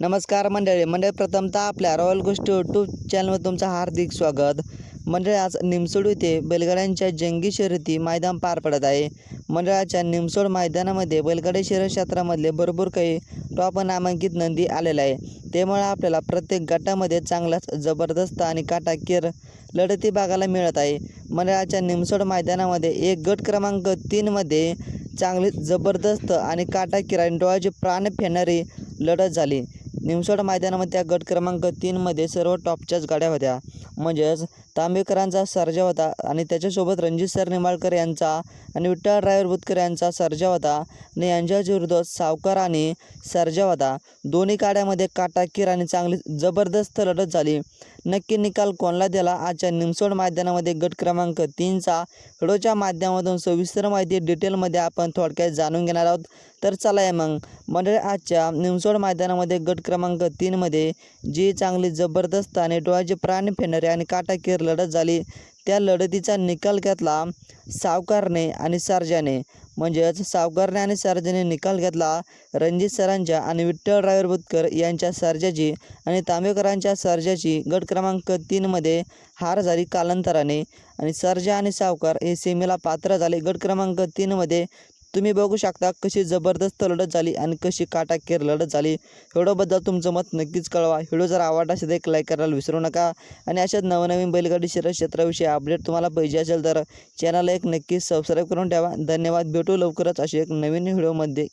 नमस्कार मंडळी. मंडळी प्रथमतः आपल्या रॉयल गोष्टी यूट्यूब चॅनलवर तुमचं हार्दिक स्वागत. मंडळी आज निमसोड येथे बैलगाड्यांच्या जंगी शर्यती मैदान पार पडत आहे. मंडळाच्या निमसोड मैदानामध्ये बैलगाडी शर्यत क्षेत्रामधले भरपूर काही टॉप नामांकित नंदी आलेल्या आहे. त्यामुळे आपल्याला प्रत्येक गटामध्ये चांगलाच जबरदस्त आणि काटाकीर लढती बघायला मिळत आहे. मंडळाच्या निमसोड मैदानामध्ये एक गट क्रमांक तीनमध्ये चांगली जबरदस्त आणि काटाकीर आणि डोळ्याचे प्राण फेडणारी लढत झाली. निमसोड मैदानामध्ये त्या गट क्रमांक तीनमध्ये सर्व टॉपच्याच गाड्या होत्या. म्हणजेच तांबेकरांचा सर्जा होता आणि त्याच्यासोबत रणजित सर निंबाळकर यांचा आणि विठ्ठल ड्रायव्हर बुतकर यांचा सर्जा होता आणि यांच्या विरुद्ध सावकार आणि सर्जा होता. दोन्ही गाड्यामध्ये काटाकीर आणि चांगली जबरदस्त लढत झाली. नक्की निकाल कोणला दिला आजच्या निमसोड मैदानामध्ये गट क्रमांक तीनचा व्हिडिओच्या माध्यमातून सविस्तर माहिती डिटेलमध्ये आपण थोडक्यात जाणून घेणार आहोत. तर चला आहे मग. मंडळी आजच्या निमसोड मैदानामध्ये गट क्रमांक तीनमध्ये जी चांगली जबरदस्त आणि डोळ्याचे प्राण फेडणारी आणि काटाकीर लढत झाली. त्या लढतीचा निकाल घेतला सावकारने आणि सर्जाने. म्हणजेच सावकारने आणि सर्जाने निकाल घेतला. रणजित सरांच्या आणि विठ्ठल ड्रायव्हर बुतकर यांच्या सर्जाची आणि तांबेकरांच्या सर्जाची गट क्रमांक तीनमध्ये हार झाली कालांतराने. आणि सर्जा आणि सावकार हे सीमेला पात्र झाले. गट क्रमांक तीनमध्ये तुम्ही बघू शकता कशी जबरदस्त लढत झाली आणि कशी काटाकेर लढत झाली. व्हिडिओबद्दल तुमचं मत नक्कीच कळवा. व्हिडिओ जर आवडला असेल तर एक लाईक करायला विसरू नका. आणि अशाच नवनवीन बैलगाडी शर्यत क्षेत्राविषयी अपडेट तुम्हाला पाहिजे असेल तर चॅनलला एक नक्कीच सबस्क्राईब करून ठेवा. धन्यवाद. भेटू लवकरच अशी एक नवीन व्हिडिओमध्ये.